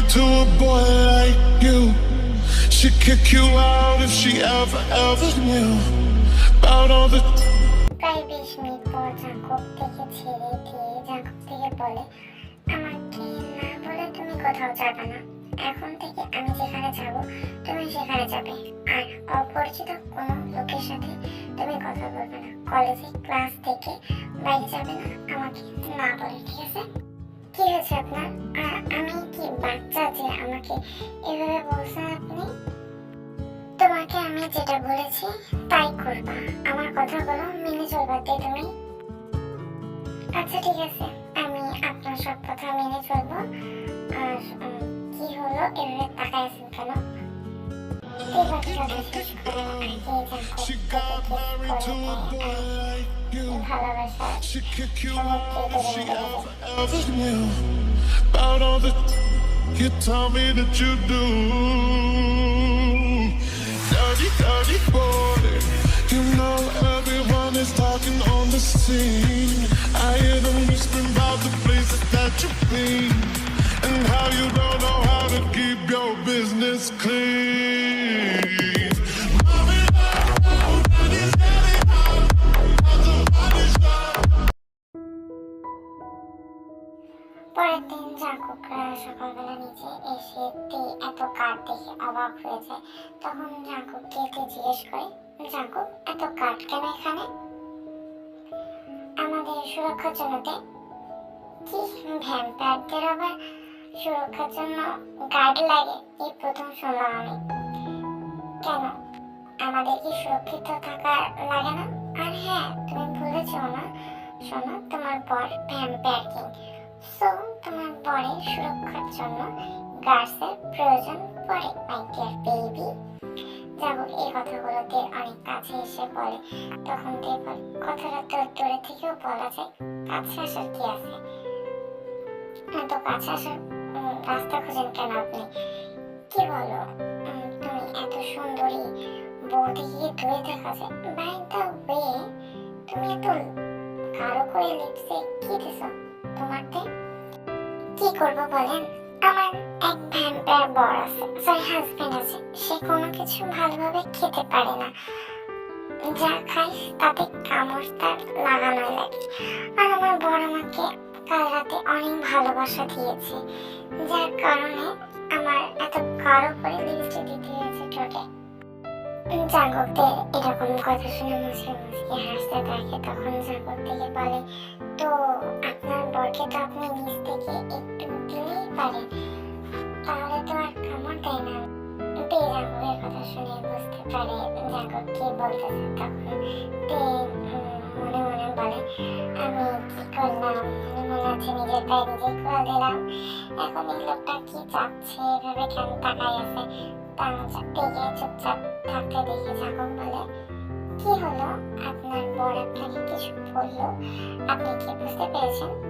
married to a boy like you. She'd kick you out if she ever, ever knew about all the প্রায় বিশ minute পর Jungkook থেকে ছেড়ে দিয়ে Jungkook থেকে বলে আমাকে না বলে তুমি কোথাও যাবে না? এখন থেকে আমি যেখানে যাব তুমি সেখানে যাবে। আর অপরিচিত কোনো লোকের সাথে তুমি কথা বলবে না। কলেজে ক্লাস থেকে বাইরে যাবে না। আমাকে না বলে ঠিক আছে? কি হয়েছে আপনার? আমি কি বাচ্চা যে আমাকে এভাবে বলছেন আপনি? তোমাকে আমি যেটা বলেছি, তাই করবা। আমার কথাগুলো মেনে চলবা তে তুমি। আচ্ছা ঠিক আছে। আমি আপনার সব কথা মেনে চলবো। আর কি হলো এভাবে তাকায় আছেন কেন? She got married to a boy you. She kick you if she ever, ever knew about all the you tell me that you do. Dirty, dirty boy. You know everyone is talking on the scene. I hear them whispering about the places that you've been and how you don't know how to keep your business clean. জাঙ্কুকরা সকালবেলা নিচে এসে এত কাঠ দেখে অবাক হয়ে যায় তখন জাঙ্কুককে তে জিজ্ঞেস করে, জাঙ্কুক, এত কাঠ কেন এখানে? আমাদের সুরক্ষার জন্য কি? ভ্যাম্পায়ারদের আবার সুরক্ষার জন্য গার্ড লাগে? এই প্রথম শুনলাম আমি। কেন? আমাদের কি সুরক্ষিত থাকা লাগে না? আর হ্যাঁ তুমি ভুলেছ না। শোনো, তোমার বর ভ্যাম্পায়ার কিং। সো তোমার বরের সুরক্ষার জন্য গার্ডসের প্রয়োজন পড়ে মাই ডিয়ার বেবি যাব, এই কথাগুলো তে অনেক কাছে এসে বলে। তখন তে বলে কথাটা তো দূরে থেকেও বলা যায়, কাছে আসার কি আছে? এত কাছে আসার রাস্তা খুঁজেন কেন আপনি? কি বলো? তুমি এত সুন্দরী বৌদি গিয়ে দূরে দেখা যায়? বাই দ্য ওয়ে তুমি এত কারও করে লিপসে কি দিছো তোমারতে কি করব বলেন? আমার এক ভ্যাম্পায়ার বর আছে সরি হাজবেন্ড আছে। সে কোনো কিছু ভালোভাবে খেতে পারে না। যা খাই তাতে কামড় তার লাগে। আর আমার বর আমাকে কাল রাতে অনেক ভালোবাসা দিয়েছে, যার কারণে আমার এত কারও করে লিপস্টিক দিতে হয়েছে ঠোঁটে। জাগকদের এরকম কথা শুনে মুসকে মুসকে হাসতে থাকে, তখন জাগক থেকে বলে, তো থেকে একটু দিলেই পারেন তাহলে তো আর কামড় দেয় না তে জাগকের কথা শুনে বুঝতে পারে জাগক কি বলতেছে তখন মনে মনে বলে আমি কি করলাম মনে হচ্ছে নিজের পায়ে নিজে কুড়াল দিলাম এখন এই লোকটা কি চাচ্ছে এভাবে কেন আপনি কি বুঝতে পেরেছেন?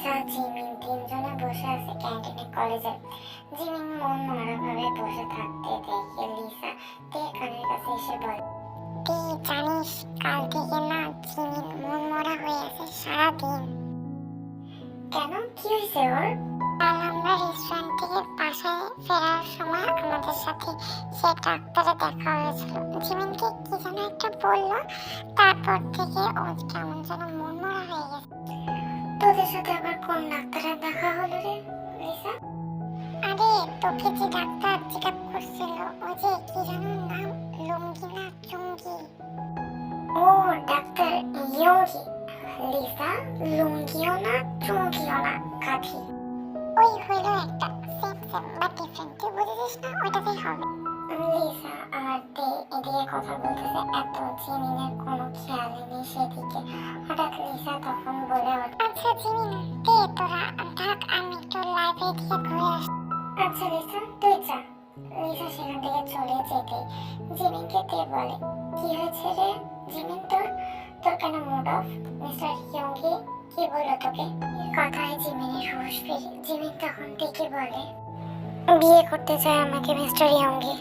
লিসা জিমিন তিনজনে বসে আছে ক্যান্টিনে কলেজে। জিমিন মন মরা ভাবে বসে থাকতে দেখে লিসা তে কানের কাছে এসে বলে জানিস, কাল থেকে না জিমিন মন মরা হয়ে আছে সারাদিন। কেন? কি হয়েছে ওর? কাল আমরা রেস্টুরেন্ট থেকে বাসায় ফেরার সময় আমাদের সাথে সে ডাক্তারে দেখা হয়েছিল। জিমিনকে কি যেন একটা বলল, তারপর থেকে ও কেমন যেন মন তোদের সাথে আবার কোন ডাক্তারের দেখা হলো রে লিসা? আরে তোকে যে ডাক্তার চেক আপ করছিল ও যে কি যেন নাম? লুঙ্গি না চুঙ্গি। ও ডাক্তার ইয়োগি। লিসা লুঙ্গিও না চুঙ্গিও না কাঠি? ওই হইল একটা সেম সেম বাট ডিফারেন্ট তুই বুঝেছিস না? ওইটাতেই হবে। লিসা আর তে এদিকে কথা বলতেছে, এত জিমিনের কোনো খেয়াল নেই সেদিকে। হঠাৎ লিসা তখন বলে আচ্ছা জিমিন তে তোরা, থাক, আমি একটু লাইব্রেরি থেকে ঘুরে আসি আচ্ছা লিসা তুই যা। লিসা সেখান থেকে চলে যেতে জিমিনকে তে বলে, কি হয়েছে রে জিমিন তোর? তোর কেন মুড অফ মিস্টার ইয়ঙ্গি কি বলল তোকে? কথায় জিমিনের হুঁশ ফিরে, জিমিন তখন থেকে বলে, বিয়ে করতে চায় আমাকে মিস্টার ইয়ঙ্গি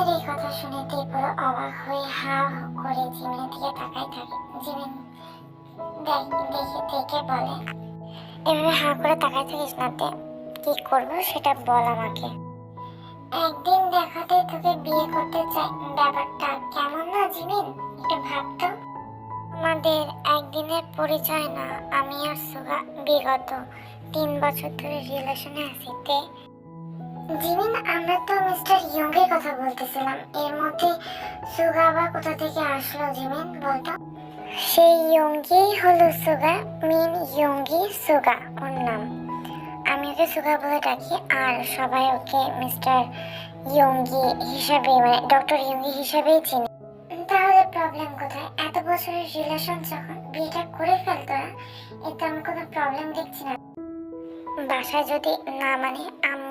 এই কথা শুনে অবাক হয়ে হা করে জিমিনের দিকে থাকে জিমিন দেখ- দেখে বলে, এভাবে হা করে থাকিস না কি করব সেটা বল আমাকে। একদিন দেখাতে তোকে বিয়ে করতে চাই। ব্যাপারটা কেমন না জিমিন একটু ভাবতো আমাদের একদিনের পরিচয় না, আমি আর সুগা বিগত তিন বছর ধরে রিলেশনে আছি, তে জিমিন আমরা তো মিস্টার ইয়ংয়ের কথা বলতেছিলাম। এর মধ্যে সুগা আবার কোথা থেকে আসলো, জিমিন, বলতো? সেই ইয়ঙ্গি হলো সুগা মিন ইয়ঙ্গি সুগা ওর নাম। আমি ওকে সুগা বলে ডাকি, আর সবাই ওকে মিস্টার ইয়ঙ্গি হিসাবে মানে ডক্টর ইয়ঙ্গি হিসাবেই চিনি। তাহলে প্রবলেম কোথায়? এত বছরের রিলেশন যখন বিয়েটা করে ফেল তোরা এতে আমি কোনো প্রবলেম দেখছি না। বাসায় যদি না মানে আম্মু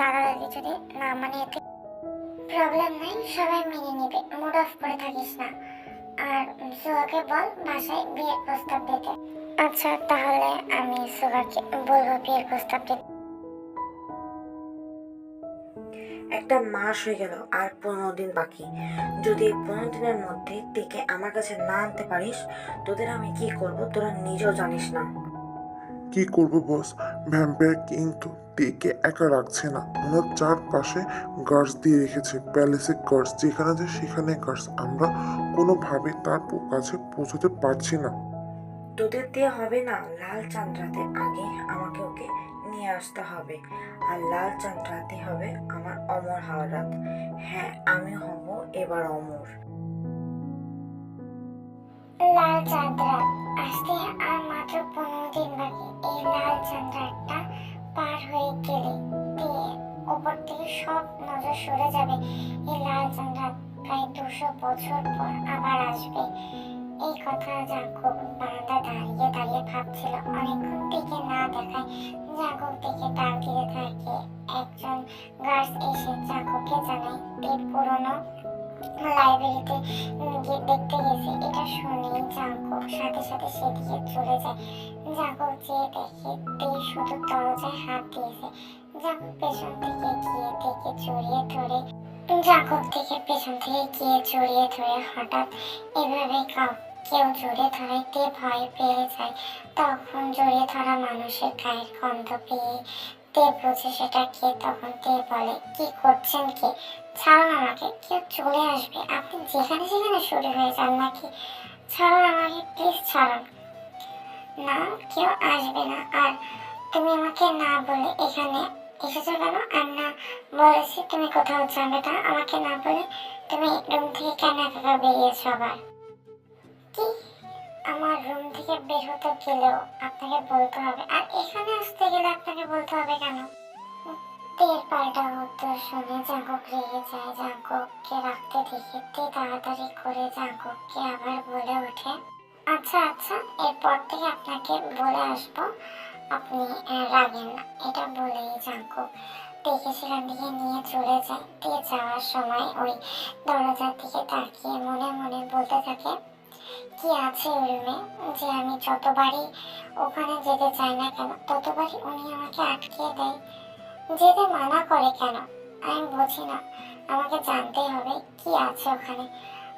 দাদা দাদি যদি না মানে এতে প্রবলেম নাই, সবাই মেনে নেবে মুড অফ করে থাকিস না। আর সুগাকে বল, বাসায় বিয়ের প্রস্তাব দিতে। আচ্ছা তাহলে আমি সুগাকে বলব বিয়ের প্রস্তাব দিতে। একটা মাস হয়ে গেল, আর পনেরো দিন বাকি। যদি পনেরো দিনের মধ্যে তেকে আমার কাছে না আনতে পারিস, তোদের আমি কি করব, তোরা নিজেও জানিস না। কি করব, বস? ভ্যাম্পায়ার কিন্তু তেকে একা রাখছে না। ওনার চারপাশে গার্ডস দিয়ে রেখেছে, প্যালেসে গার্ডস যেখানে যায় সেখানে গার্ডস আমরা কোনোভাবে তার কাছে পৌঁছতে পারছি না। তোদের দিয়ে হবে না, লাল চাঁদ রাতে আগে আমাকে ওকে নিয়ে আসতে হবে। আর লাল চাঁদ রাতে হবে আমার অমর হওয়ার হ্যাঁ আমি হব এবার অমর। লাল চাঁদরাত আসতে আর মাত্র পনেরো দিন বাকি। এই লাল চাঁদরাতটা পার হয়ে গেলে ওপর থেকে সব নজর সরে যাবে। এই লাল চাঁদরাত প্রায় দুশো বছর পর আবার আসবে। এই কথা জাকব বারান্দা দাঁড়িয়ে দাঁড়িয়ে ভাবছিল। অনেকক্ষণ থেকে না দেখায় জাকব দিকে তাক দিতে থাকে একজন গার্ডস এসে জাকবকে জানায় এই পুরনো লাইব্রেরিতে দেখতে গেছে, এটা শুনে জাকব সাথে সাথে সেদিকে চলে যায়। জাকব যেয়ে দেখে, তে শুধু দরজায় হাত দিয়েছে। জাকব পেছন থেকে গিয়ে দেখে জড়িয়ে ধরে জাকব থেকে পেছন থেকে গিয়ে জড়িয়ে ধরে হঠাৎ এভাবে কাউ, কেউ জড়িয়ে ধরাইতে ভয় পেয়ে যায়। তখন জড়িয়ে ধরা মানুষের গায়ের গন্ধ পেয়ে তে বুঝে সেটা কে তখন তে বলে, কি করছেন কি? ছাড়ুন আমাকে, কেউ চলে আসবে। আপনি যেখানে সেখানে শুরু হয়ে যান নাকি? ছাড়ুন আমাকে প্লিজ ছাড়ুন। না, কেউ আসবে না। আর তুমি আমাকে না বলে এখানে এসেছ কেন? আর না বলেছি তুমি কোথাও যাবে না। আমাকে না বলে তুমি রুম থেকে কেন একা বেরিয়েছো আবার? কি? আমার রুম থেকে বের হতে গেলেও আপনাকে বলতে হবে। আর এখানে আসতে গেলে আপনাকে বলতে হবে কেন? তের পাল্টা উত্তর শুনে জাঙ্কক রেগে যায়। জাঙ্কককে রাখতে দেখে তে তাড়াতাড়ি করে জাঙ্কককে আবার বলে ওঠে আচ্ছা আচ্ছা এরপর থেকে আপনাকে বলে আসব। আপনি রাগেন না। এটা বলেই জাঙ্কক দেখে সেখান থেকে নিয়ে চলে যায়। দিয়ে যাওয়ার সময় ওই দরজার দিকে তাকিয়ে মনে মনে বলতে থাকে কি আছে ওই রুমে যে আমি যতবারই ওখানে যেতে চাই না কেন, ততবারই উনি আমাকে আটকে দেয়। যেতে মানা করে কেন? আমি বুঝি না। আমাকে জানতেই হবে কি আছে ওখানে।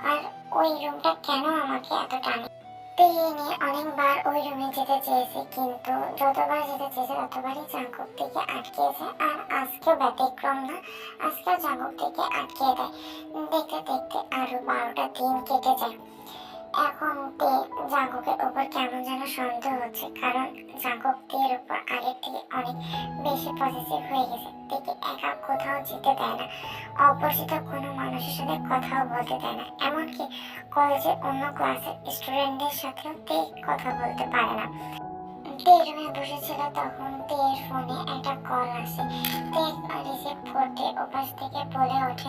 আর ওই রুমটা কেন আমাকে এত টানে? পেয়ে নিয়ে অনেকবার ওই রুমে যেতে চেয়েছি, কিন্তু যতবার যেতে চেয়েছে, ততবারই জাঙ্কুক থেকে আটকেছে। আর আজকেও ব্যতিক্রম না, আজকেও জাঙ্কুক থেকে আটকে দেয়। দেখতে দেখতে আরও বারোটা দিন কেটে যায়। এখন তে জাঙ্কুকের উপর কেমন যেন সন্দেহ হচ্ছে, কারণ জাঙ্কুক তের উপর আগের থেকে অনেক বেশি পজিটিভ হয়ে গেছে। তেকে একা কোথাও যেতে দেয় না, অপরিচিত কোনো মানুষের সাথে কথাও বলতে দেয় না। এমনকি কলেজের অন্য ক্লাসের স্টুডেন্টদের সাথেও তে কথা বলতে পারে না। তে বসেছিল তখন তের ফোনে একটা কল আসে। তে রিসিভ করতে ওপাশ থেকে বলে ওঠে